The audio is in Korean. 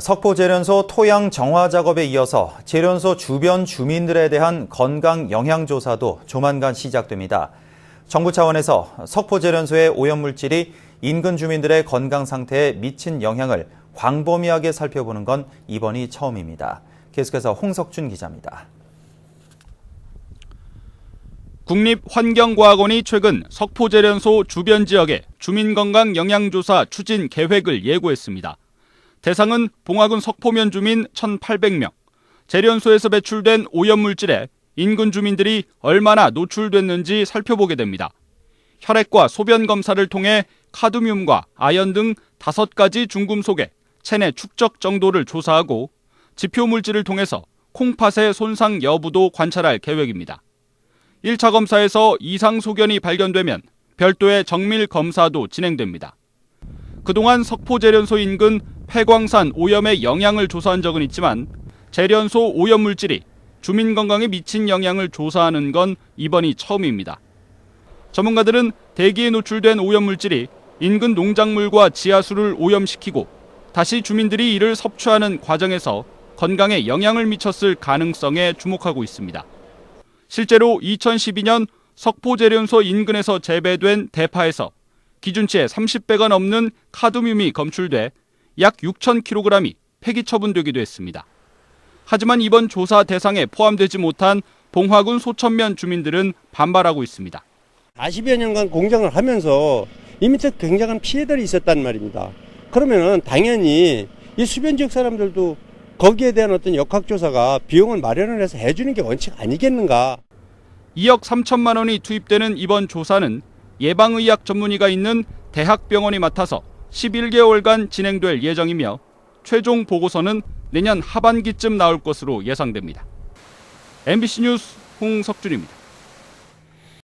석포 재련소 토양 정화 작업에 이어서 재련소 주변 주민들에 대한 건강 영향 조사도 조만간 시작됩니다. 정부 차원에서 석포 재련소의 오염물질이 인근 주민들의 건강 상태에 미친 영향을 광범위하게 살펴보는 건 이번이 처음입니다. 계속해서 홍석준 기자입니다. 국립환경과학원이 최근 석포재련소 주변 지역의 주민건강 영향조사 추진 계획을 예고했습니다. 대상은 봉화군 석포면 주민 1,800명, 재련소에서 배출된 오염물질에 인근 주민들이 얼마나 노출됐는지 살펴보게 됩니다. 혈액과 소변 검사를 통해 카드뮴과 아연 등 다섯 가지 중금속의 체내 축적 정도를 조사하고 지표 물질을 통해서 콩팥의 손상 여부도 관찰할 계획입니다. 1차 검사에서 이상 소견이 발견되면 별도의 정밀 검사도 진행됩니다. 그동안 석포 재련소 인근 폐광산 오염의 영향을 조사한 적은 있지만 재련소 오염 물질이 주민 건강에 미친 영향을 조사하는 건 이번이 처음입니다. 전문가들은 대기에 노출된 오염 물질이 인근 농작물과 지하수를 오염시키고 다시 주민들이 이를 섭취하는 과정에서 건강에 영향을 미쳤을 가능성에 주목하고 있습니다. 실제로 2012년 석포재련소 인근에서 재배된 대파에서 기준치의 30배가 넘는 카드뮴이 검출돼 약 6,000kg이 폐기 처분되기도 했습니다. 하지만 이번 조사 대상에 포함되지 못한 봉화군 소천면 주민들은 반발하고 있습니다. 40여 년간 공장을 하면서 이 밑에 굉장한 피해들이 있었단 말입니다. 그러면은 당연히 이 수변 지역 사람들도 거기에 대한 어떤 역학조사가 비용을 마련을 해서 해주는 게 원칙 아니겠는가. 2억 3천만 원이 투입되는 이번 조사는 예방의학 전문의가 있는 대학병원이 맡아서 11개월간 진행될 예정이며 최종 보고서는 내년 하반기쯤 나올 것으로 예상됩니다. MBC 뉴스 홍석준입니다.